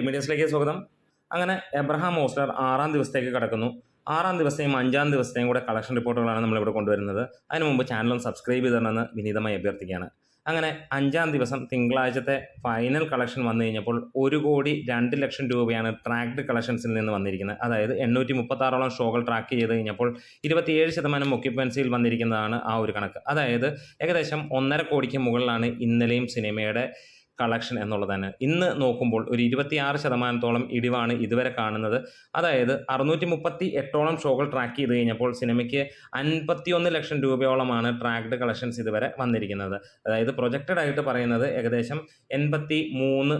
മീഡിയസിലേക്ക് സ്വാഗതം. അങ്ങനെ എബ്രഹാം ഓസ്റ്റർ ആറാം ദിവസത്തേക്ക് കടക്കുന്നു. ആറാം ദിവസത്തെയും അഞ്ചാം ദിവസത്തെയും കൂടെ കളക്ഷൻ റിപ്പോർട്ടുകളാണ് നമ്മളിവിടെ കൊണ്ടുവരുന്നത്. അതിനു മുമ്പ് ചാനലും സബ്സ്ക്രൈബ് ചെയ്തണമെന്ന് വിനീതമായി അഭ്യർത്ഥിക്കുകയാണ്. അങ്ങനെ അഞ്ചാം ദിവസം തിങ്കളാഴ്ചത്തെ ഫൈനൽ കളക്ഷൻ വന്നു കഴിഞ്ഞപ്പോൾ ഒരു കോടി രണ്ട് ലക്ഷം രൂപയാണ് ട്രാക്ഡ് കളക്ഷൻസിൽ നിന്ന് വന്നിരിക്കുന്നത്. അതായത് എണ്ണൂറ്റി മുപ്പത്താറോളം ഷോകൾ ട്രാക്ക് ചെയ്ത് കഴിഞ്ഞപ്പോൾ ഇരുപത്തിയേഴ് ശതമാനം ഒക്യുപ്പൻസിയിൽ വന്നിരിക്കുന്നതാണ് ആ ഒരു കണക്ക്. അതായത് ഏകദേശം ഒന്നര കോടിക്ക് മുകളിലാണ് ഇന്നലെയും സിനിമയുടെ കളക്ഷൻ എന്നുള്ളതാണ്. ഇന്ന് നോക്കുമ്പോൾ ഒരു ഇരുപത്തിയാറ് ശതമാനത്തോളം ഇടിവാണ് ഇതുവരെ കാണുന്നത്. അതായത് അറുന്നൂറ്റി മുപ്പത്തി എട്ടോളം ഷോകൾ ട്രാക്ക് ചെയ്ത് കഴിഞ്ഞപ്പോൾ സിനിമയ്ക്ക് അൻപത്തിയൊന്ന് ലക്ഷം രൂപയോളമാണ് ട്രാക്ഡ് കളക്ഷൻസ് ഇതുവരെ വന്നിരിക്കുന്നത്. അതായത് പ്രൊജക്റ്റഡ് ആയിട്ട് പറയുന്നത് ഏകദേശം എൺപത്തി മൂന്ന്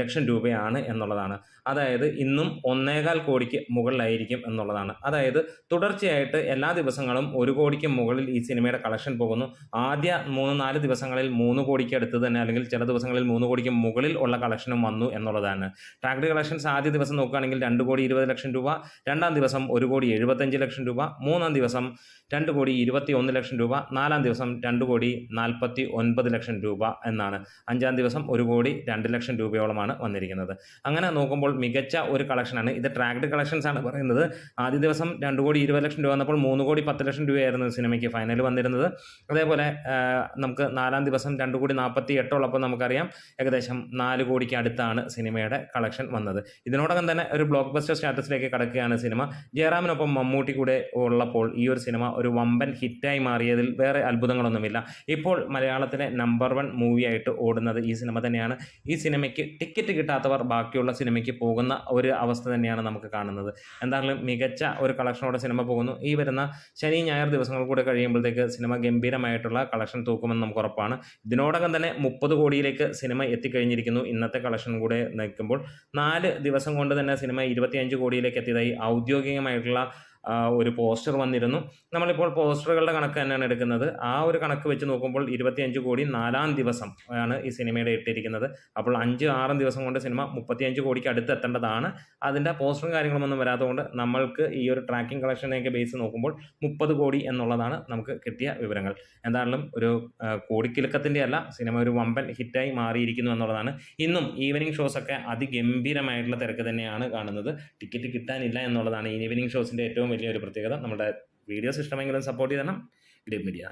ലക്ഷം രൂപയാണ് എന്നുള്ളതാണ്. അതായത് ഇന്നും ഒന്നേകാൽ കോടിക്ക് മുകളിലായിരിക്കും എന്നുള്ളതാണ്. അതായത് തുടർച്ചയായിട്ട് എല്ലാ ദിവസങ്ങളും ഒരു കോടിക്ക് മുകളിൽ ഈ സിനിമയുടെ കളക്ഷൻ പോകുന്നു. ആദ്യ മൂന്ന് നാല് ദിവസങ്ങളിൽ മൂന്ന് കോടിക്ക് അടുത്ത് തന്നെ അല്ലെങ്കിൽ ചില ദിവസങ്ങളിൽ മൂന്ന് കോടിക്ക് മുകളിൽ ഉള്ള കളക്ഷനും വന്നു എന്നുള്ളതാണ്. ടാക്ഡ് കളക്ഷൻസ് ആദ്യ ദിവസം നോക്കുകയാണെങ്കിൽ രണ്ട് കോടി ഇരുപത് ലക്ഷം രൂപ രണ്ടാം ദിവസം ഒരു കോടി എഴുപത്തഞ്ച് ലക്ഷം രൂപ മൂന്നാം ദിവസം രണ്ട് കോടി ഇരുപത്തി ഒന്ന് ലക്ഷം രൂപ നാലാം ദിവസം രണ്ട് കോടി നാൽപ്പത്തി ഒൻപത് ലക്ഷം രൂപ എന്നാണ്. അഞ്ചാം ദിവസം ഒരു കോടി രണ്ട് ലക്ഷം രൂപയോളമാണ് വന്നിരിക്കുന്നത്. അങ്ങനെ നോക്കുമ്പോൾ മികച്ച ഒരു കളക്ഷനാണ് ഇത് ട്രാക്ഡ് കളക്ഷൻസ് ആണ് പറയുന്നത്. ആദ്യ ദിവസം രണ്ട് കോടി ഇരുപത് ലക്ഷം രൂപ വന്നപ്പോൾ മൂന്ന് കോടി പത്ത് ലക്ഷം രൂപയായിരുന്നു സിനിമയ്ക്ക് ഫൈനൽ വന്നിരുന്നത്. അതേപോലെ നമുക്ക് നാലാം ദിവസം രണ്ട് കോടി നാൽപ്പത്തി എട്ടുള്ളപ്പോൾ നമുക്കറിയാം. ഏകദേശം നാല് കോടിക്ക് അടുത്താണ് സിനിമയുടെ കളക്ഷൻ വന്നത്. ഇതിനോടകം തന്നെ ഒരു ബ്ലോക്ക് ബസ്റ്റർ സ്റ്റാറ്റസിലേക്ക് കടക്കുകയാണ് സിനിമ. ജയറാമിനൊപ്പം മമ്മൂട്ടി കൂടെ ഉള്ളപ്പോൾ ഈ ഒരു സിനിമ ഒരു വമ്പൻ ഹിറ്റായി മാറിയതിൽ വേറെ അത്ഭുതങ്ങളൊന്നുമില്ല. ഇപ്പോൾ മലയാളത്തിലെ നമ്പർ വൺ മൂവിയായിട്ട് ഓടുന്നത് ഈ സിനിമ തന്നെയാണ്. ഈ സിനിമയ്ക്ക് ടിക്കറ്റ് കിട്ടാത്തവർ ബാക്കിയുള്ള സിനിമയ്ക്ക് പോകുന്ന ഒരു അവസ്ഥ തന്നെയാണ് നമുക്ക് കാണുന്നത്. എന്തായാലും മികച്ച ഒരു കളക്ഷനോടെ സിനിമ പോകുന്നു. ഈ വരുന്ന ശനി ഞായർ ദിവസങ്ങൾ കൂടെ കഴിയുമ്പോഴത്തേക്ക് സിനിമ ഗംഭീരമായിട്ടുള്ള കളക്ഷൻ തൂക്കുമെന്ന് നമുക്ക് ഉറപ്പാണ്. ഇതിനോടകം തന്നെ മുപ്പത് കോടിയിലേക്ക് സിനിമ എത്തിക്കഴിഞ്ഞിരിക്കുന്നു. ഇന്നത്തെ കളക്ഷൻ കൂടെ നിൽക്കുമ്പോൾ നാല് ദിവസം കൊണ്ട് തന്നെ സിനിമ ഇരുപത്തിയഞ്ച് കോടിയിലേക്ക് എത്തിയതായി ഔദ്യോഗികമായിട്ടുള്ള ഒരു പോസ്റ്റർ വന്നിരുന്നു. നമ്മളിപ്പോൾ പോസ്റ്ററുകളുടെ കണക്ക് തന്നെയാണ് എടുക്കുന്നത്. ആ ഒരു കണക്ക് വെച്ച് നോക്കുമ്പോൾ ഇരുപത്തിയഞ്ച് കോടി നാലാം ദിവസം ആണ് ഈ സിനിമയുടെ ഇട്ടിരിക്കുന്നത്. അപ്പോൾ അഞ്ച് ആറും ദിവസം കൊണ്ട് സിനിമ മുപ്പത്തിയഞ്ച് കോടിക്ക് അടുത്ത് എത്തേണ്ടതാണ് അതിന്റെ പോസ്റ്ററും കാര്യങ്ങളൊന്നും വരാത്തതുകൊണ്ട് നമ്മൾക്ക് ഈ ഒരു ട്രാക്കിംഗ് കളക്ഷനെയൊക്കെ ബേസ് നോക്കുമ്പോൾ മുപ്പത് കോടി എന്നുള്ളതാണ് നമുക്ക് കിട്ടിയ വിവരങ്ങൾ. എന്തായാലും ഒരു കോടിക്കിലുക്കത്തിന്റെ അല്ല സിനിമ ഒരു വമ്പൻ ഹിറ്റായി മാറിയിരിക്കുന്നു എന്നുള്ളതാണ്. ഇന്നും ഈവനിങ് ഷോസൊക്കെ അതിഗംഭീരമായിട്ടുള്ള തിരക്ക് തന്നെയാണ് കാണുന്നത്. ടിക്കറ്റ് കിട്ടാനില്ല എന്നുള്ളതാണ് ഈവനിങ് ഷോസിന്റെ ഏറ്റവും വലിയൊരു പ്രത്യേകത. നമ്മുടെ വീഡിയോസ് ഇഷ്ടമെങ്കിലും സപ്പോർട്ട് ചെയ്യണം. Green media